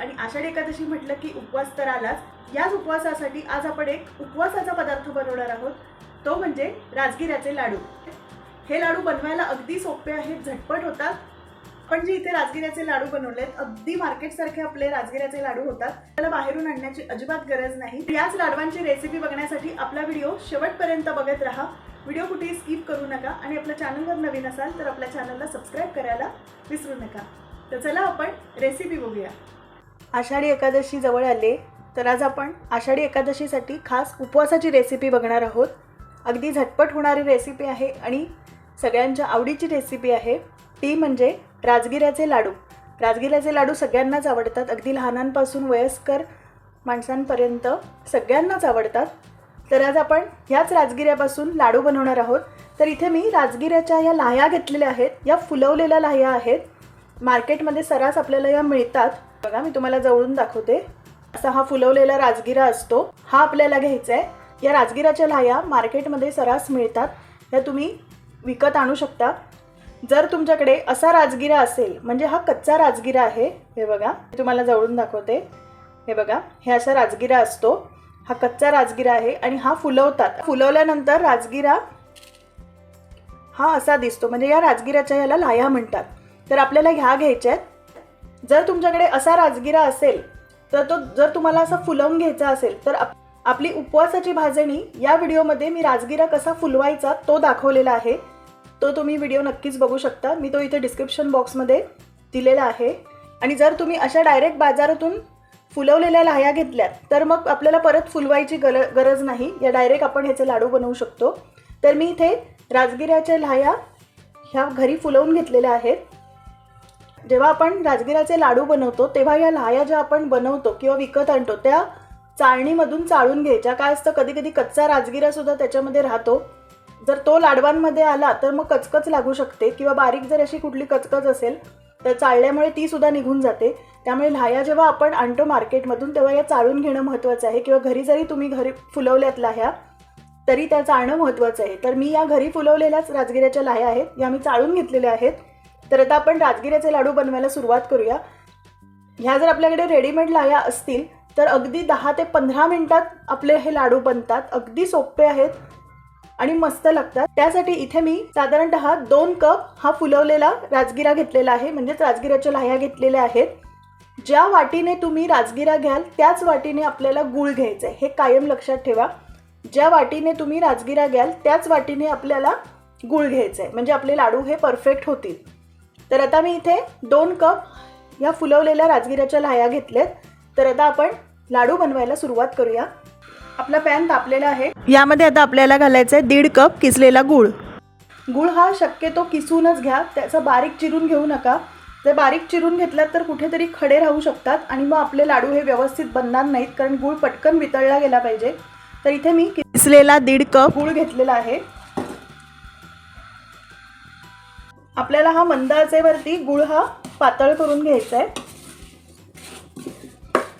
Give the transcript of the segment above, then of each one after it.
आणि आषाढी एकादशी म्हटलं की उपवास तर आलाच. याच उपवासासाठी आज आपण एक उपवासाचा पदार्थ बनवणार आहोत. तो म्हणजे राजगिऱ्याचे लाडू. हे लाडू बनवायला अगदी सोपे आहेत झटपट होतात. पण जे इथे राजगिऱ्याचे लाडू बनवलेत अगदी मार्केटसारखे आपले राजगिऱ्याचे लाडू होतात. त्याला बाहेरून आणण्याची अजिबात गरज नाही. याच लाडवांची रेसिपी बघण्यासाठी आपला व्हिडिओ शेवटपर्यंत बघत राहा. व्हिडिओ कुठेही स्किप करू नका आणि आपल्या चॅनलवर नवीन असाल तर आपल्या चॅनलला सबस्क्राईब करायला विसरू नका. तर चला आपण रेसिपी बघूया. आषाढी एकादशी जवळ आले तर आज आपण आषाढी एकादशीसाठी खास उपवासाची रेसिपी बघणार आहोत. अगदी झटपट होणारी रेसिपी आहे आणि सगळ्यांच्या आवडीची रेसिपी आहे. ती म्हणजे राजगिऱ्याचे लाडू. राजगिऱ्याचे लाडू सगळ्यांनाच आवडतात. अगदी लहानांपासून वयस्कर माणसांपर्यंत सगळ्यांनाच आवडतात. तर आज आपण ह्याच राजगिऱ्यापासून लाडू बनवणार आहोत. तर इथे मी राजगिऱ्याच्या या लाह्या घेतलेल्या आहेत. या फुलवलेल्या लाह्या आहेत. मार्केटमध्ये सरास आपल्याला या मिळतात. बघा मी तुम्हाला जवळून दाखवते. असा हा फुलवलेला राजगिरा असतो. हा आपल्याला घ्यायचा आहे. या राजगिराच्या लाह्या मार्केटमध्ये सरास मिळतात. या तुम्ही विकत आणू शकता. जर तुमच्याकडे असा राजगिरा असेल म्हणजे हा कच्चा राजगिरा आहे हे बघा मी तुम्हाला जवळून दाखवते. हे बघा हे असा राजगिरा असतो. हा कच्चा राजगिरा आहे आणि हा फुलवतात. फुलवल्यानंतर राजगिरा हा असा दिसतो. म्हणजे या राजगिराच्या याला लाया म्हणतात. तर आपल्याला ह्या घ्यायच्या आहेत. जर तुमच्याकडे असा राजगिरा असेल तर तो जर तुम्हाला असा फुलवून घ्यायचा असेल तर आप आपली उपवासाची भाजणी या व्हिडिओमध्ये मी राजगिरा कसा फुलवायचा तो दाखवलेला आहे. तो तुम्ही व्हिडिओ नक्कीच बघू शकता. मी तो इथे डिस्क्रिप्शन बॉक्समध्ये दिलेला आहे. आणि जर तुम्ही अशा डायरेक्ट बाजारातून फुलवलेल्या लाह्या घेतल्यात तर मग आपल्याला परत फुलवायची गर गरज नाही. या डायरेक्ट आपण ह्याचे लाडू बनवू शकतो. तर मी इथे राजगिऱ्याच्या लाह्या ह्या घरी फुलवून घेतलेल्या आहेत. जेव्हा आपण राजगिराचे लाडू बनवतो तेव्हा या लाह्या ज्या आपण बनवतो किंवा विकत आणतो त्या चाळणीमधून चाळून घ्यायच्या. काय असतं कधी कधी कच्चा राजगिरा सुद्धा त्याच्यामध्ये राहतो. जर तो लाडवांमध्ये आला तर मग कचकच लागू शकते किंवा बारीक जर अशी कुठली कचकच असेल तर चाळल्यामुळे ती सुद्धा निघून जाते. त्यामुळे लाह्या जेव्हा आपण आणतो मार्केटमधून तेव्हा या चाळून घेणं महत्त्वाचं आहे. किंवा घरी जरी तुम्ही घरी फुलवल्यात लाह्या तरी त्या चाळणं महत्त्वाचं आहे. तर मी या घरी फुलवलेल्याच राजगिऱ्याच्या लाह्या आहेत. या मी चाळून घेतलेल्या आहेत. तर आता आपण राजगिऱ्याचे लाडू बनवायला सुरुवात करूया. ह्या जर आपल्याकडे रेडीमेड लाह्या असतील तर अगदी दहा ते पंधरा मिनिटात आपले हे लाडू बनतात. अगदी सोपे आहेत आणि मस्त लागतात. त्यासाठी इथे मी साधारणतः दोन कप हा फुलवलेला राजगिरा घेतलेला आहे. म्हणजेच राजगिराच्या लाह्या घेतलेल्या आहेत. ज्या वाटीने तुम्ही राजगिरा घ्याल त्याच वाटीने आपल्याला गूळ घ्यायचं आहे. हे कायम लक्षात ठेवा. ज्या वाटीने तुम्ही राजगिरा घ्याल त्याच वाटीने आपल्याला गूळ घ्यायचं आहे. म्हणजे आपले लाडू हे परफेक्ट होतील. तर आता मी इथे दोन कप या फुलवलेल्या राजगिराच्या लाह्या घेतल्यात. तर आता आपण लाडू बनवायला सुरुवात करूया. आपला पॅन तापलेला आहे. यामध्ये आता आपल्याला घालायचं आहे दीड कप किसलेला गूळ. गूळ हा शक्यतो किसूनच घ्या त्याचं बारीक चिरून घेऊ नका. जर बारीक चिरून घेतलात तर कुठेतरी खडे राहू शकतात आणि मग आपले लाडू हे व्यवस्थित बनणार नाहीत कारण गूळ पटकन वितळला गेला पाहिजे. तर इथे मी किसलेला दीड कप गूळ घेतलेला आहे. आपल्याला हा मंद आचेवरती गुळ हा पातळ करून घ्यायचा आहे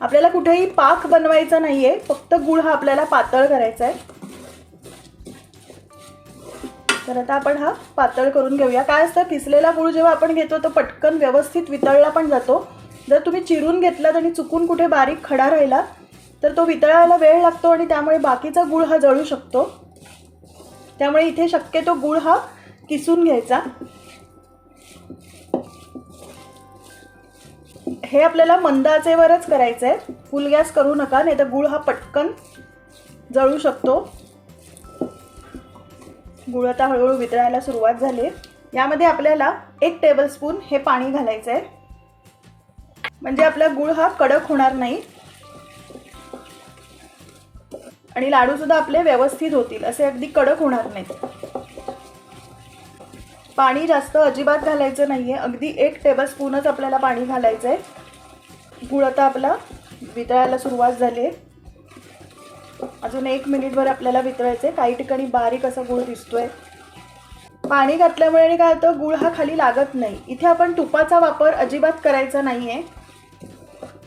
आपल्याला कुठेही पाक बनवायचा नाहीये फक्त गुळ हा आपल्याला पातळ करायचा आहे तर आता आपण हा पातळ करून घेऊया. काय असतं किसलेला गुळ जेव्हा आपण घेतो तो पटकन व्यवस्थित वितळला पण जातो. जर तुम्ही चिरून घेतलात आणि चुकून कुठे बारीक खडा राहिला तर तो वितळायला वेळ लागतो आणि त्यामुळे बाकीचा गुळ हा जळू शकतो. त्यामुळे इथे शक्यतो गुळ हा किसून घ्यायचा. हे आपल्याला मंद आचेवरच करायचं आहे फुल गॅस करू नका नाही तर गुळ हा पटकन जळू शकतो. गुळ आता हळूहळू वितळायला सुरुवात झाली. यामध्ये आपल्याला एक टेबलस्पून हे पाणी घालायचं आहे म्हणजे आपला गुळ हा कडक होणार नाही. आणि लाडू सुद्धा आपले व्यवस्थित होतील असे अगदी कडक होणार नाहीत. पाणी जास्त अजिबात घालायचं नाही आहे अगदी एक टेबलस्पूनच आपल्याला पाणी घालायचं आहे गुळ आता आपला वितळायला सुरुवात झाली आहे. अजून एक मिनिटभर आपल्याला वितळायचं आहे. काही ठिकाणी बारीक असा गुळ दिसतोय. पाणी घातल्यामुळे आणि काय होतं गुळ हा खाली लागत नाही. इथे आपण तुपाचा वापर अजिबात करायचा नाही आहे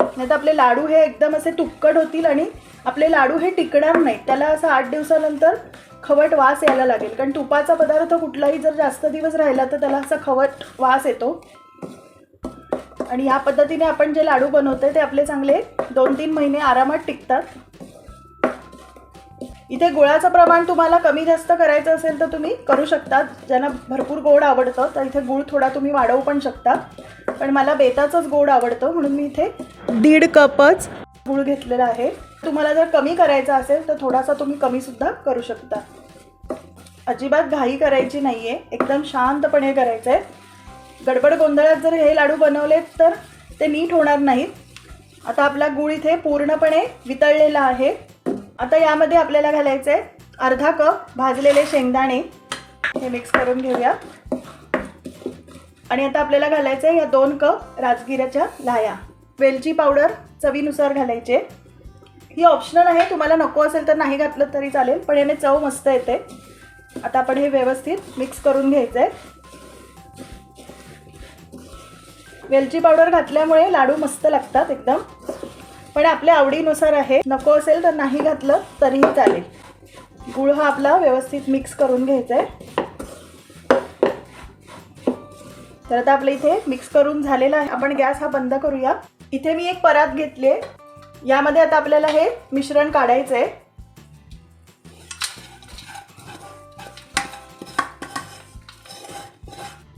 नाही तर आपले लाडू हे एकदम असे तुपकट होतील आणि आपले लाडू हे टिकणार नाहीत. त्याला असं आठ दिवसानंतर खवट वास यायला लागेल. कारण तुपाचा पदार्थ कुठलाही जर जास्त दिवस राहिला तर त्याला असा खवट वास येतो. आणि ह्या पद्धतीने आपण जे लाडू बनवतो ते आपले चांगले दोन तीन महिने आरामात टिकतात. इथे गुळाचं प्रमाण तुम्हाला कमी जास्त करायचं असेल तर तुम्ही करू शकता ज्यांना भरपूर गोड आवडतं तर इथे गुळ थोडा तुम्ही वाढवू पण शकता. पण मला बेताचंच गोड आवडतं म्हणून मी इथे दीड कपच गुळ घेतलेला आहे. तुम्हाला जर कमी करायचा असेल तर थोडासा तुम्ही कमीसुद्धा करू शकता. अजिबात घाई करायची नाही आहे एकदम शांतपणे करायचं आहे गडबड गोंधळात जर हे लाडू बनवलेत तर ते नीट होणार नाहीत. आता आपला गूळ इथे पूर्णपणे वितळलेला आहे. आता यामध्ये आपल्याला घालायचं आहे अर्धा कप भाजलेले शेंगदाणे. हे मिक्स करून घेऊया. आणि आता आपल्याला घालायचं आहे या दोन कप राजगिराच्या लाया वेलची पावडर चवीनुसार घालायचे. ही ऑप्शनल आहे तुम्हाला नको असेल तर नाही घातलं तरी चालेल पण याने चव मस्त येते. आता आपण हे व्यवस्थित मिक्स करून घ्यायचं आहे वेलची पावडर घातल्यामुळे लाडू मस्त लागतात एकदम. पण आपल्या आवडीनुसार आहे. नको असेल तर नाही घातलं तरीही चालेल. गुळ हा आपला व्यवस्थित मिक्स करून घ्यायचा आहे तर आता आपल्या इथे मिक्स करून झालेला आहे. आपण गॅस हा बंद करूया. इथे मी एक परात घेतली आहे यामध्ये आता आपल्याला हे मिश्रण काढायचं आहे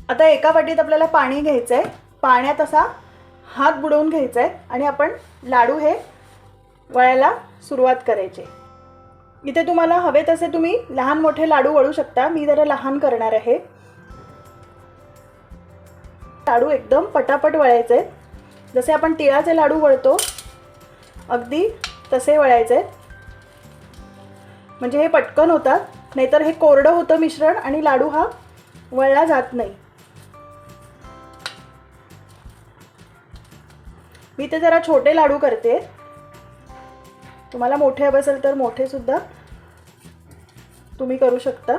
आता एका वाटीत आपल्याला पाणी घ्यायचं आहे पाण्यात असा हात बुडवून घ्यायचा आहे आणि आपण लाडू हे वळायला सुरुवात करायची. इथे तुम्हाला हवे तसे तुम्ही लहान मोठे लाडू वळू शकता. मी जरा लहान करणार आहे. लाडू एकदम पटापट वळायचे. आहेत जसे आपण तिळाचे लाडू वळतो अगदी तसे वळायचे. आहेत म्हणजे हे पटकन होतात नाहीतर हे कोरडं होतं मिश्रण आणि लाडू हा वळला जात नाही. मी ते जरा छोटे लाडू करते. तुम्हाला मोठे हवे असेल तर मोठे सुद्धा तुम्ही करू शकता.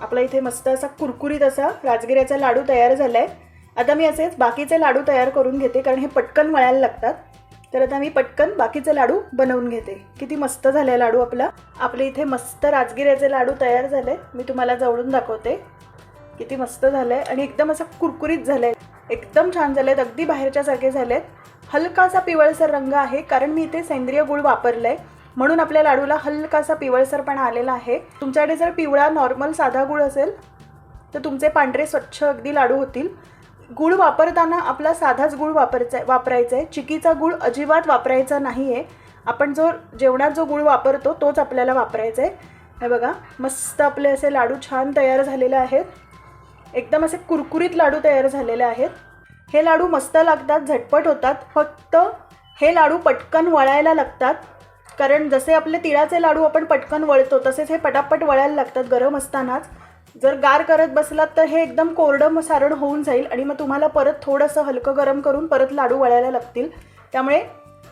आपला इथे मस्त असा कुरकुरीत असा राजगिऱ्याचा लाडू तयार झाला आहे आता मी असेच बाकीचे लाडू तयार करून घेते कारण हे पटकन वळायला लागतात. तर आता मी पटकन बाकीचे लाडू बनवून घेते. किती मस्त झाले लाडू आपला. आपले इथे मस्त राजगिऱ्याचे लाडू तयार झाले. मी तुम्हाला जवळून दाखवते. किती मस्त झालं आहे आणि एकदम असं कुरकुरीत झालं आहे एकदम छान झाले आहेत अगदी बाहेरच्यासारखे झाले आहेत हलकासा पिवळसर रंग आहे कारण मी इथे सेंद्रिय गुळ वापरलं आहे म्हणून आपल्या लाडूला हलकासा पिवळसरपणा आलेला आहे. तुमच्याकडे जर पिवळा नॉर्मल साधा गुळ असेल तर तुमचे पांढरे स्वच्छ अगदी लाडू होतील. गुळ वापरताना आपला साधाच गुळ वापरचा वापरायचा आहे चिकीचा गुळ अजिबात वापरायचा नाही आहे आपण जो जेवणात जो गुळ वापरतो तोच आपल्याला वापरायचा आहे हे बघा मस्त आपले असे लाडू छान तयार झालेले आहेत. एकदम असे कुरकुरीत लाडू तयार झालेले आहेत. हे लाडू मस्त लागतात झटपट होतात. फक्त हे लाडू पटकन वळायला लागतात. कारण जसे आपले तिळाचे लाडू आपण पटकन वळतो तसेच हे पटापट वळायला लागतात गरम असतानाच. जर गार करत बसलात तर हे एकदम कोरडं सारण होऊन जाईल आणि मग तुम्हाला परत थोडंसं हलकं गरम करून परत लाडू वळायला लागतील. त्यामुळे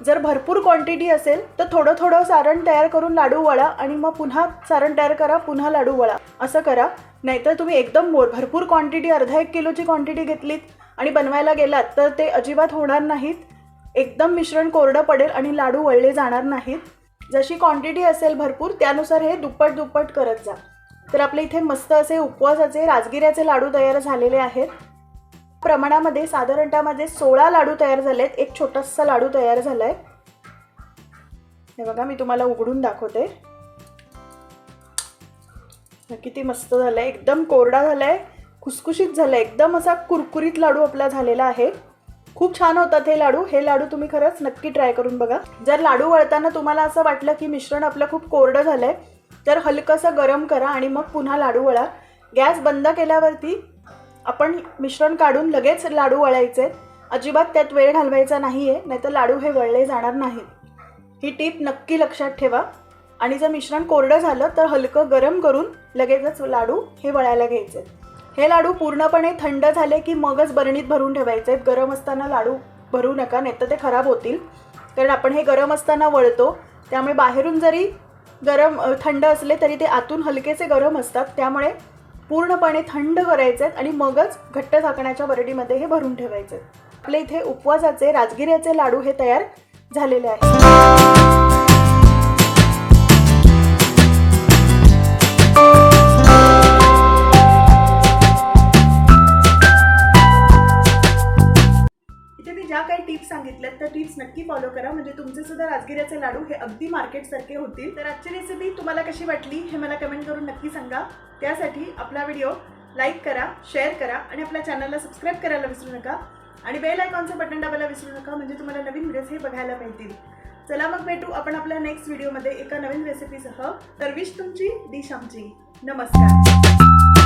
जर भरपूर क्वांटिटी असेल तर थोडं थोडं सारण तयार करून लाडू वळा आणि मग पुन्हा सारण तयार करा पुन्हा लाडू वळा. असं करा. नाहीतर तुम्ही एकदम मोर भरपूर क्वांटिटी अर्धा एक किलोची क्वांटिटी घेतलीत आणि बनवायला गेलात तर ते अजिबात होणार नाहीत. एकदम मिश्रण कोरडं पडेल आणि लाडू वळले जाणार नाहीत. जशी क्वांटिटी असेल भरपूर त्यानुसार हे दुप्पट दुप्पट करत जा. तर आपल्या इथे मस्त असे उपवासाचे राजगिऱ्याचे लाडू तयार झालेले आहेत. प्रमाणामध्ये साधारणतः माझे सोळा लाडू तयार झाले आहेत एक छोटासा लाडू तयार झाला आहे हे बघा मी तुम्हाला उघडून दाखवते. किती मस्त झालं आहे एकदम कोरडा झाला आहे खुसखुशीत झालं. आहे एकदम असा कुरकुरीत लाडू आपला झालेला आहे. खूप छान होतात हे लाडू. हे लाडू तुम्ही खरंच नक्की ट्राय करून बघा. जर लाडू वळताना तुम्हाला असं वाटलं की मिश्रण आपलं खूप कोरडं झालं आहे तर हलकंसं गरम करा आणि मग पुन्हा लाडू वळा. गॅस बंद केल्यावरती आपण मिश्रण काढून लगेच लाडू वळायचे. अजिबात त्यात वेळ घालवायचा नाही आहे नाहीतर लाडू हे वळले जाणार नाहीत ही टीप नक्की लक्षात ठेवा. आणि जर मिश्रण कोरडं झालं तर हलकं गरम करून लगेचच लाडू हे वळायला घ्यायचे. हे लाडू पूर्णपणे थंड झाले की मगच बरणीत भरून ठेवायचे. आहेत गरम असताना लाडू भरू नका नाही तर ते खराब होतील. कारण आपण हे गरम असताना वळतो त्यामुळे बाहेरून जरी गरम थंड असले तरी ते आतून हलकेसे गरम असतात. त्यामुळे पूर्णपणे थंड करायचे आहेत आणि मगच घट्ट झाकण्याच्या बरडीमध्ये हे भरून ठेवायचे. आपल्या इथे उपवासाचे राजगिऱ्याचे लाडू हे तयार झालेले आहेत नक्की फॉलो करा. म्हणजे तुमचे सुद्धा राजगिऱ्याचे लाडू हे अगदी मार्केटसारखे होतील. तर आजची रेसिपी तुम्हाला कशी वाटली हे मला कमेंट करून नक्की सांगा. त्यासाठी आपला व्हिडिओ लाईक करा शेअर करा आणि आपल्या चॅनलला सबस्क्राईब करायला विसरू नका. आणि बेल आयकॉनचं बटन दाबायला विसरू नका म्हणजे तुम्हाला नवीन व्हिडिओज हे बघायला मिळतील. चला मग भेटू आपण आपल्या नेक्स्ट व्हिडिओमध्ये एका नवीन रेसिपीसह तर विश तुमची डिश आमची नमस्कार.